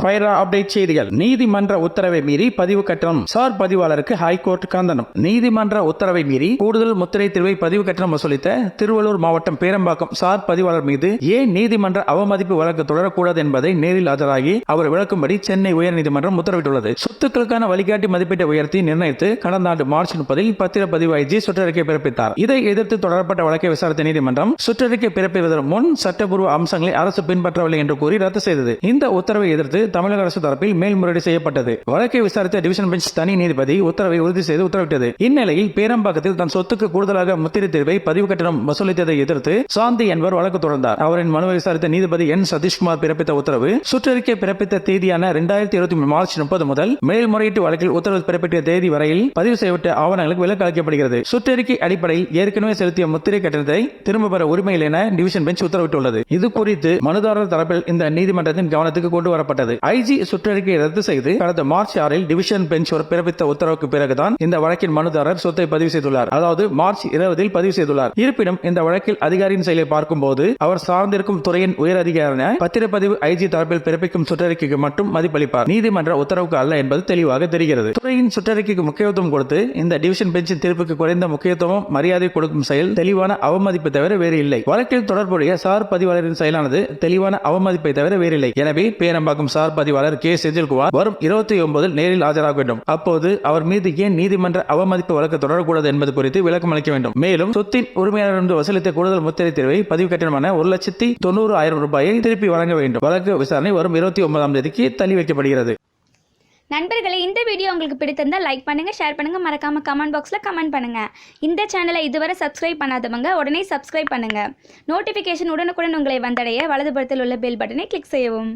Faira update செய்திகள். நீதிமன்ற உத்தரவை மீறி பதிவு கட்டணம். சார் பதிவாளருக்கு ஹைகோர்ட் கண்டனம் நீதிமன்ற உத்தரவை மீறி கூடுதல் முத்திரை திருவை பதிவு கட்டணம் வசூலித்த திருவள்ளூர் மாவட்டம் பேரம்பாக்கம் சார் பதிவாளர் மீது ஏன் நீதிமன்ற அவமதிப்பு வழக்கு தொடரக்கூடாது என்பதை நேரில் ஆஜராகி அவர் விளக்கும்படி சென்னை உயர்நீதிமன்றம் உத்தரவிட்டுள்ளது. சொத்துக்களுக்கான வழிகாட்டி மதிப்பீட்டை உயர்த்தி நிர்ணயித்து கடந்த ஆண்டு மார்ச் முப்பதில் பத்திரப்பதிவு ஐஜி சுற்றறிக்கை பிறப்பித்தார். இதை எதிர்த்து தொடரப்பட்ட வழக்கை விசாரித்த நீதிமன்றம் சுற்றறிக்கை பிறப்பிப்பதற்கு முன் சட்டப்பூர்வ அம்சங்களை அரசு பின்பற்றவில்லை என்று கூறி ரத்து செய்தது. இந்த உத்தரவை எதிர்த்து தமிழக அரசு தரப்பில் மேல்முறையீடு செய்யப்பட்டது. வழக்கை விசாரித்த டிவிஷன் பெஞ்ச் தனி நீதிபதி உத்தரவை உறுதி செய்து உத்தரவிட்டது. இந்நிலையில் பேரம்பாக்கத்தில் தன் சொத்துக்கு கூடுதலாக முத்திரை தீர்வை பதிவு கட்டணம் வசூலித்ததை எதிர்த்து சாந்தி என்பவர் வழக்கு தொடர்ந்தார். அவரின் மனுவை விசாரித்த நீதிபதி என். சதீஷ்குமார் பிறப்பித்த உத்தரவு சுற்றறிக்கை பிறப்பித்த தேதியான இரண்டாயிரத்தி இருபத்தி மூணு மார்ச் முப்பது முதல் மேல்முறையீட்டு வழக்கில் உத்தரவு பிறப்பித்த தேதி வரையில் பதிவு செய்யப்பட்ட ஆவணங்களுக்கு விலக்கு அளிக்கப்படுகிறது. சுற்றறிக்கை அடிப்படையில் ஏற்கனவே செலுத்திய முத்திரை கட்டணத்தை திரும்ப பெற உரிமையில் என டிவிஷன் பெஞ்ச் உத்தரவிட்டுள்ளது. இது குறித்து மனுதாரர் தரப்பில் இந்த நீதிமன்றத்தின் கவனத்துக்கு கொண்டு வரப்பட்டது. உள்ளது ஐஜி சுற்றறிக்கையை ரத்து செய்து கடந்த மார்ச் ஆறில் டிவிஷன் பெஞ்ச் ஒரு பிறப்பித்த உத்தரவுக்கு பிறகுதான் இந்த வழக்கின் மனுதாரர் சொத்தை பதிவு செய்துள்ளார். அதாவது மார்ச் இருபதில் பதிவு செய்துள்ளார். இருப்பினும் இந்த வழக்கில் அதிகாரியின் செயலை பார்க்கும்போது அவர் சார்ந்திருக்கும் துறையின் உயர் அதிகாரியான பத்திரப்பதிவு ஐஜி தரப்பில் பிறப்பிக்கும் சுற்றறிக்கைக்கு மட்டும் மதிப்பளிப்பார். நீதிமன்ற உத்தரவுக்கு அல்ல என்பது தெளிவாக தெரிகிறது. துறையின் சுற்றறிக்கைக்கு முக்கியத்துவம் கொடுத்து இந்த டிவிஷன் பெஞ்சின் தீர்ப்புக்கு குறைந்த முக்கியத்துவம் மரியாதை கொடுக்கும் செயல் தெளிவான அவமதிப்பு தவிர வேறு இல்லை. வழக்கில் தொடர்புடைய சார் பதிவாளரின் செயலானது தெளிவான அவமதிப்பை தவிர வேறில்லை. எனவே பேரம்பாக்கம் சார் சார் பதிவாளர் கே. செந்தில்குமார் வரும் இருபத்தி ஒன்பதில் நேரில் ஆஜராக வேண்டும். அப்போது அவர் மீது ஏன் நீதிமன்ற அவமதிப்பு வழக்கு தொடரக்கூடாது என்பது குறித்து விளக்கம் அளிக்க வேண்டும். மேலும் சொத்தின் உரிமையாளரிடம் வசூலித்த கூடுதல் முத்திரை தேர்வை பதிவு கட்டணமான ஒரு லட்சத்தி தொண்ணூறு ஆயிரம் ரூபாயை திருப்பி வழங்க வேண்டும். வழக்கு விசாரணை வரும் இருபத்தி ஒன்பதாம் தேதிக்கு தள்ளி வைக்கப்படுகிறது. நண்பர்களே இந்த வீடியோ உங்களுக்கு பிடித்திருந்தால் லைக் பண்ணுங்கள் ஷேர் பண்ணுங்கள் மறக்காமல் கமெண்ட் பாக்ஸில் கமெண்ட் பண்ணுங்கள் இந்த சேனலை இதுவரை சப்ஸ்கிரைப் பண்ணாதவங்க உடனே சப்ஸ்கிரைப் பண்ணுங்கள் நோட்டிஃபிகேஷன் உடனுக்குடன் உங்களை வந்தடைய வலதுபுறத்தில் உள்ள பெல் பட்டனை கிளிக் செய்யவும்.